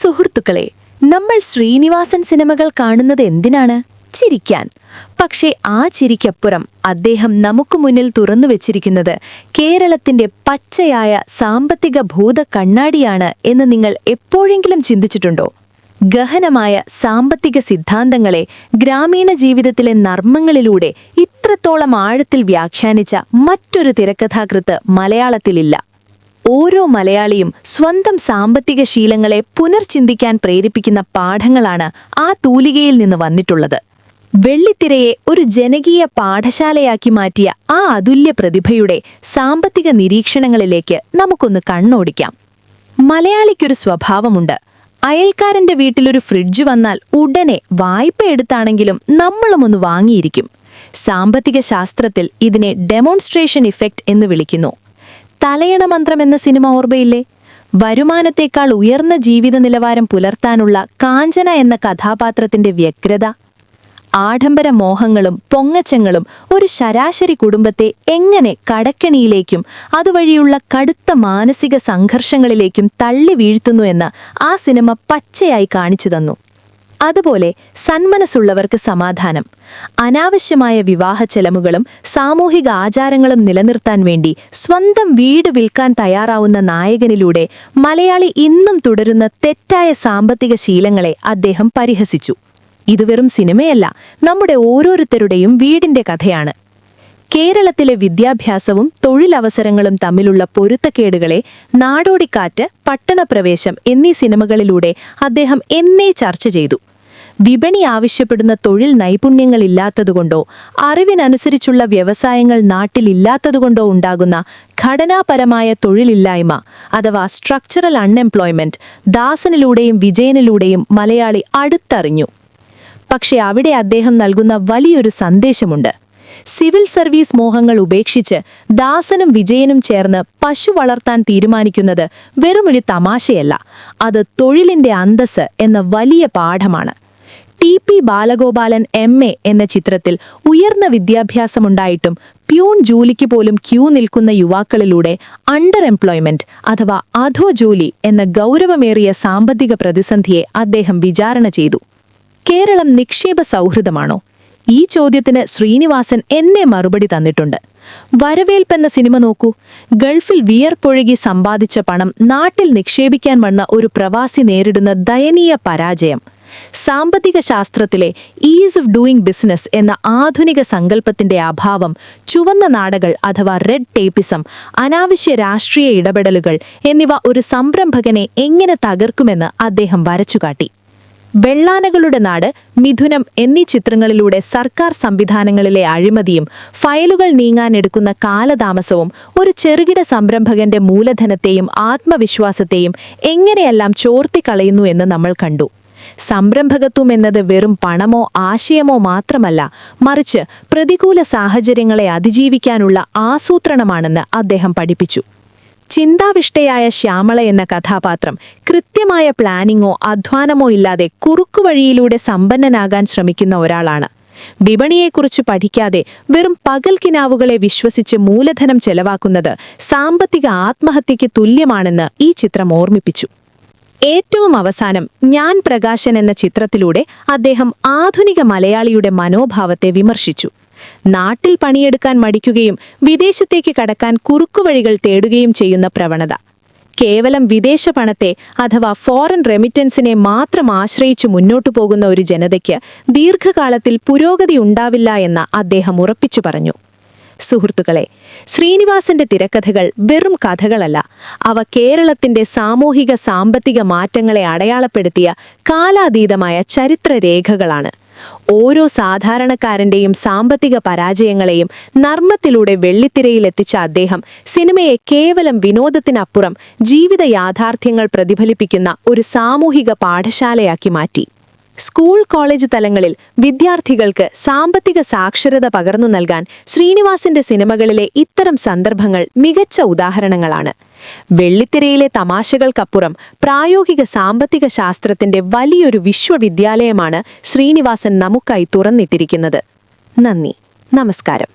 സുഹൃത്തുക്കളെ നമ്മൾ ശ്രീനിവാസൻ സിനിമകൾ കാണുന്നത് എന്തിനാണ്? ചിരിക്കാൻ. പക്ഷേ ആ ചിരിക്കപ്പുറം അദ്ദേഹം നമുക്ക് മുന്നിൽ തുറന്നു വെച്ചിരിക്കുന്നത് കേരളത്തിന്റെ പച്ചയായ സാമ്പത്തിക ഭൂത കണ്ണാടിയാണ് എന്ന് നിങ്ങൾ എപ്പോഴെങ്കിലും ചിന്തിച്ചിട്ടുണ്ടോ? ഗഹനമായ സാമ്പത്തിക സിദ്ധാന്തങ്ങളെ ഗ്രാമീണ ജീവിതത്തിലെ നർമ്മങ്ങളിലൂടെ ഇത്രത്തോളം ആഴത്തിൽ വ്യാഖ്യാനിച്ച മറ്റൊരു തിരക്കഥാകൃത്ത് മലയാളത്തിലില്ല. ഓരോ മലയാളിയും സ്വന്തം സാമ്പത്തിക ശീലങ്ങളെ പുനർചിന്തിക്കാൻ പ്രേരിപ്പിക്കുന്ന പാഠങ്ങളാണ് ആ തൂലികയിൽ നിന്ന് വന്നിട്ടുള്ളത്. വെള്ളിത്തിരയെ ഒരു ജനകീയ പാഠശാലയാക്കി മാറ്റിയ ആ അതുല്യ പ്രതിഭയുടെ സാമ്പത്തിക നിരീക്ഷണങ്ങളിലേക്ക് നമുക്കൊന്ന് കണ്ണോടിക്കാം. മലയാളിക്കൊരു സ്വഭാവമുണ്ട്. അയൽക്കാരന്റെ വീട്ടിലൊരു ഫ്രിഡ്ജ് വന്നാൽ ഉടനെ വായ്പ എടുത്താണെങ്കിലും നമ്മളും ഒന്ന് വാങ്ങിയിരിക്കും. സാമ്പത്തിക ശാസ്ത്രത്തിൽ ഇതിനെ ഡെമോൺസ്ട്രേഷൻ ഇഫക്റ്റ് എന്ന് വിളിക്കുന്നു. തലയണ മന്ത്രം എന്ന സിനിമ ഓർമ്മയില്ലേ? വരുമാനത്തേക്കാൾ ഉയർന്ന ജീവിത നിലവാരം പുലർത്താനുള്ള കാഞ്ചന എന്ന കഥാപാത്രത്തിന്റെ വ്യഗ്രത. ആഡംബര മോഹങ്ങളും പൊങ്ങച്ചങ്ങളും ഒരു ശരാശരി കുടുംബത്തെ എങ്ങനെ കടക്കെണിയിലേക്കും അതുവഴിയുള്ള കടുത്ത മാനസിക സംഘർഷങ്ങളിലേക്കും തള്ളി വീഴ്ത്തുന്നു എന്ന് ആ സിനിമ പച്ചയായി കാണിച്ചു തന്നു അതുപോലെ സന്മനസ്സുള്ളവർക്ക് സമാധാനം. അനാവശ്യമായ വിവാഹ ചെലവുകളും സാമൂഹിക ആചാരങ്ങളും നിലനിർത്താൻ വേണ്ടി സ്വന്തം വീട് വിൽക്കാൻ തയ്യാറാവുന്ന നായകനിലൂടെ മലയാളി ഇന്നും തുടരുന്ന തെറ്റായ സാമ്പത്തിക ശീലങ്ങളെ അദ്ദേഹം പരിഹസിച്ചു. ഇത് വെറും സിനിമയല്ല നമ്മുടെ ഓരോരുത്തരുടെയും വീടിന്റെ കഥയാണ്. കേരളത്തിലെ വിദ്യാഭ്യാസവും തൊഴിലവസരങ്ങളും തമ്മിലുള്ള പൊരുത്തക്കേടുകളെ നാടോടിക്കാറ്റ് പട്ടണപ്രവേശം എന്നീ സിനിമകളിലൂടെ അദ്ദേഹം എന്നേ ചർച്ച ചെയ്തു. വിപണി ആവശ്യപ്പെടുന്ന തൊഴിൽ നൈപുണ്യങ്ങളില്ലാത്തതുകൊണ്ടോ അറിവിനനുസരിച്ചുള്ള വ്യവസായങ്ങൾ നാട്ടിലില്ലാത്തതുകൊണ്ടോ ഉണ്ടാകുന്ന ഘടനാപരമായ തൊഴിലില്ലായ്മ അഥവാ സ്ട്രക്ചറൽ അൺഎംപ്ലോയ്മെന്റ് ദാസനിലൂടെയും വിജയനിലൂടെയും മലയാളി അടുത്തറിഞ്ഞു. പക്ഷെ അവിടെ അദ്ദേഹം നൽകുന്ന വലിയൊരു സന്ദേശമുണ്ട്. സിവിൽ സർവീസ് മോഹങ്ങൾ ഉപേക്ഷിച്ച് ദാസനും വിജയനും ചേർന്ന് പശു വളർത്താൻ തീരുമാനിക്കുന്നത് വെറുമൊരു തമാശയല്ല. അത് തൊഴിലിന്റെ അന്തസ് എന്ന വലിയ പാഠമാണ്. T P Balagopalan M A എന്ന ചിത്രത്തിൽ ഉയർന്ന വിദ്യാഭ്യാസമുണ്ടായിട്ടും പ്യൂൺ ജോലിക്ക് പോലും ക്യൂ നിൽക്കുന്ന യുവാക്കളിലൂടെ അണ്ടർ എംപ്ലോയ്മെന്റ് അഥവാ അധോ ജോലി എന്ന ഗൗരവമേറിയ സാമ്പത്തിക പ്രതിസന്ധിയെ അദ്ദേഹം വിചാരണ ചെയ്തു. കേരളം നിക്ഷേപ സൗഹൃദമാണോ? ഈ ചോദ്യത്തിന് ശ്രീനിവാസൻ എന്നെ മറുപടി തന്നിട്ടുണ്ട്. വരവേൽപ്പെന്ന സിനിമ നോക്കൂ. ഗൾഫിൽ വിയർപ്പൊഴുകി സമ്പാദിച്ച പണം നാട്ടിൽ നിക്ഷേപിക്കാൻ വന്ന ഒരു പ്രവാസി നേരിടുന്ന ദയനീയ പരാജയം. സാമ്പത്തിക ശാസ്ത്രത്തിലെ ഈസ് ഓഫ് ഡൂയിങ് ബിസിനസ് എന്ന ആധുനിക സങ്കല്പത്തിന്റെ അഭാവം ചുവന്ന നാടകൾ അഥവാ റെഡ് ടേപ്പിസം അനാവശ്യ രാഷ്ട്രീയ ഇടപെടലുകൾ എന്നിവ ഒരു സംരംഭകനെ എങ്ങനെ തകർക്കുമെന്ന് അദ്ദേഹം വരച്ചുകാട്ടി. വെള്ളാനകളുടെ നാട് മിഥുനം എന്നീ ചിത്രങ്ങളിലൂടെ സർക്കാർ സംവിധാനങ്ങളിലെ അഴിമതിയും ഫയലുകൾ നീങ്ങാനെടുക്കുന്ന കാലതാമസവും ഒരു ചെറുകിട സംരംഭകന്റെ മൂലധനത്തെയും ആത്മവിശ്വാസത്തെയും എങ്ങനെയെല്ലാം ചോർത്തിക്കളയുന്നു എന്ന് നമ്മൾ കണ്ടു. സംരംഭകത്വം എന്നത് വെറും പണമോ ആശയമോ മാത്രമല്ല മറിച്ച് പ്രതികൂല സാഹചര്യങ്ങളെ അതിജീവിക്കാനുള്ള ആസൂത്രണമാണെന്ന് അദ്ദേഹം പഠിപ്പിച്ചു. ചിന്താവിഷ്ടയായ ശ്യാമള എന്ന കഥാപാത്രം കൃത്യമായ പ്ലാനിങ്ങോ അധ്വാനമോ ഇല്ലാതെ കുറുക്കുവഴിയിലൂടെ സമ്പന്നനാകാൻ ശ്രമിക്കുന്ന ഒരാളാണ്. വിപണിയെക്കുറിച്ച് പഠിക്കാതെ വെറും പകൽക്കിനാവുകളെ വിശ്വസിച്ച് മൂലധനം ചെലവാക്കുന്നത് സാമ്പത്തിക ആത്മഹത്യയ്ക്ക് തുല്യമാണെന്ന് ഈ ചിത്രം ഓർമ്മിപ്പിച്ചു. ഏറ്റവും അവസാനം ഞാൻ പ്രകാശൻ എന്ന ചിത്രത്തിലൂടെ അദ്ദേഹം ആധുനിക മലയാളിയുടെ മനോഭാവത്തെ വിമർശിച്ചു. നാട്ടിൽ പണിയെടുക്കാൻ മടിക്കുകയും വിദേശത്തേക്ക് കടക്കാൻ കുറുക്കുവഴികൾ തേടുകയും ചെയ്യുന്ന പ്രവണത. കേവലം വിദേശ പണത്തെ അഥവാ ഫോറിൻ റെമിറ്റൻസിനെ മാത്രം ആശ്രയിച്ചു മുന്നോട്ടു പോകുന്ന ഒരു ജനതയ്ക്ക് ദീർഘകാലത്തിൽ പുരോഗതി ഉണ്ടാവില്ല എന്ന് അദ്ദേഹം ഉറപ്പിച്ചു പറഞ്ഞു. സുഹൃത്തുക്കളെ ശ്രീനിവാസന്റെ തിരക്കഥകൾ വെറും കഥകളല്ല. അവ കേരളത്തിന്റെ സാമൂഹിക സാമ്പത്തിക മാറ്റങ്ങളെ അടയാളപ്പെടുത്തിയ കാലാതീതമായ ചരിത്രരേഖകളാണ്. ഓരോ സാധാരണക്കാരന്റെയും സാമ്പത്തിക പരാജയങ്ങളെയും നർമ്മത്തിലൂടെ വെള്ളിത്തിരയിലെത്തിച്ച അദ്ദേഹം സിനിമയെ കേവലം വിനോദത്തിനപ്പുറം ജീവിത യാഥാർത്ഥ്യങ്ങൾ പ്രതിഫലിപ്പിക്കുന്ന ഒരു സാമൂഹിക പാഠശാലയാക്കി മാറ്റി. സ്കൂൾ കോളേജ് തലങ്ങളിൽ വിദ്യാർത്ഥികൾക്ക് സാമ്പത്തിക സാക്ഷരത പകർന്നു നൽകാൻ ശ്രീനിവാസിന്റെ സിനിമകളിലെ ഇത്തരം സന്ദർഭങ്ങൾ മികച്ച ഉദാഹരണങ്ങളാണ്. വെള്ളിത്തിരയിലെ തമാശകൾക്കപ്പുറം പ്രായോഗിക സാമ്പത്തിക ശാസ്ത്രത്തിന്റെ വലിയൊരു വിശ്വവിദ്യാലയമാണ് ശ്രീനിവാസൻ നമുക്കായി തുറന്നിട്ടിരിക്കുന്നത്. നന്ദി. നമസ്കാരം.